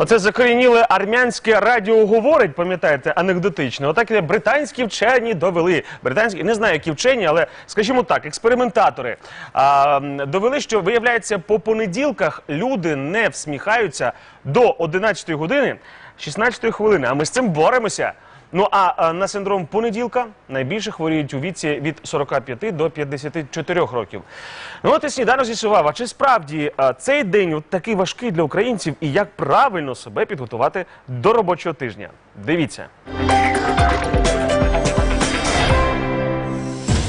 Оце закорініле армянське радіо говорить, пам'ятаєте, анекдотично. Отак британські вчені довели. Британські не знаю, які вчені, але скажімо так, експериментатори а, довели, що виявляється, по понеділках люди не всміхаються до 11 години 16 хвилини. А ми з цим боремося. Ну а, а на синдром понеділка найбільше хворіють у віці від 45 до 54 років. Ну от і сніданок з'ясував, а чи справді цей день такий важкий для українців і як правильно себе підготувати до робочого тижня? Дивіться.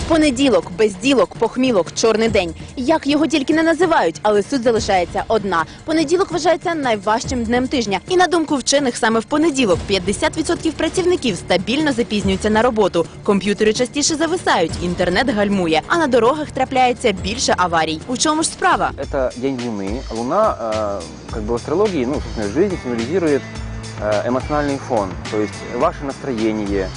Понеділок, безділок, похмілок, чорний день. Як його тільки не називають, але суть залишається одна. Понеділок вважається найважчим днем тижня. І на думку вчених, саме в понеділок 50% працівників стабільно запізнюються на роботу. Комп'ютери частіше зависають, інтернет гальмує, а на дорогах трапляється більше аварій. У чому ж справа? Это день Луны. Луна, э, как бы в астрологии, ну, собственно, в жизни символизирует э, эмоциональный фон. То есть ваше настроение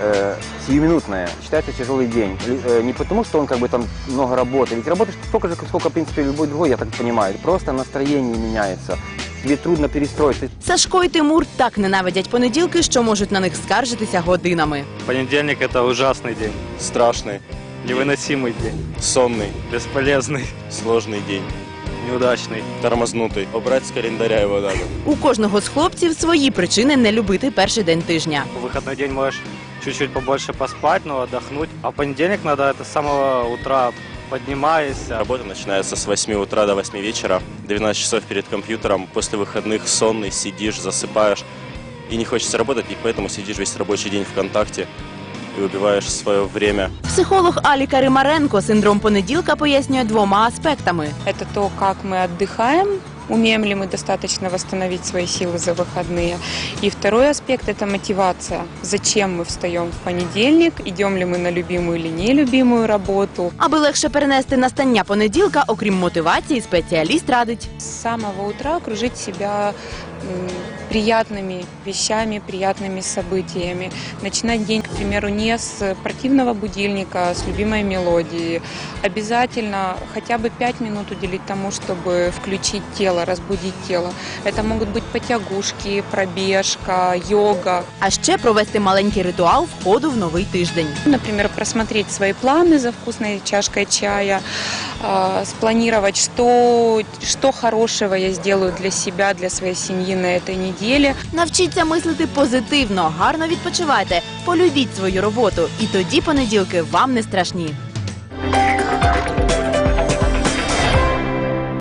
э, сиюминутное. Считается тяжелый день. Ли- э, Не потому, что он как бы там много работы. Ведь работаешь столько же, сколько, в принципе, любой другой, я так понимаю. Просто настроение меняется. Тебе трудно перестроиться. Сашко і Тимур так ненавидять понеділки, що можуть на них скаржитися годинами. Понедельник это ужасный день, Страшный, невыносимый день, сонный, бесполезный, сложный день, неудачный. тормознутый. Убрать с календаря его надо. У кожного з хлопців свої причини не любити перший день тижня. В выходной день можешь чуть-чуть побольше поспать, но отдохнуть. А в понедельник надо это с самого утра поднимаясь. Работа начинается с 8 утра до 8 вечера, 12 часов перед компьютером. После выходных сонный, сидишь, засыпаешь. И не хочется работать, и поэтому сидишь весь рабочий день ВКонтакте и убиваешь свое время. Психолог Аліка Римаренко синдром понеділка пояснює двома аспектами. Это то, как мы отдыхаем, умеем ли мы достаточно восстановить свои силы за выходные. И второй аспект – это мотивация. Зачем мы встаем в понедельник, идем ли мы на любимую или нелюбимую работу. Аби легше перенести настання понеділка, окрім мотивації, спеціаліст радить. С самого утра окружить себя м, приятными вещами, приятными событиями. Начинать день, к примеру, не с противного будильника, а с любимой мелодии. Обязательно хотя бы 5 минут уделить тому, чтобы включить тело, разбудить тело. Это могут быть потягушки, пробежка, йога. А ще провести маленький ритуал входу в новий тиждень. Например, просмотреть свои планы за вкусной чашкой чая, а, спланировать, что, что хорошего я сделаю для себя, для своей семьи на этой неделе. Навчіться мислити позитивно, гарно відпочивайте, полюбіть свою роботу, і тоді понеділки вам не страшні.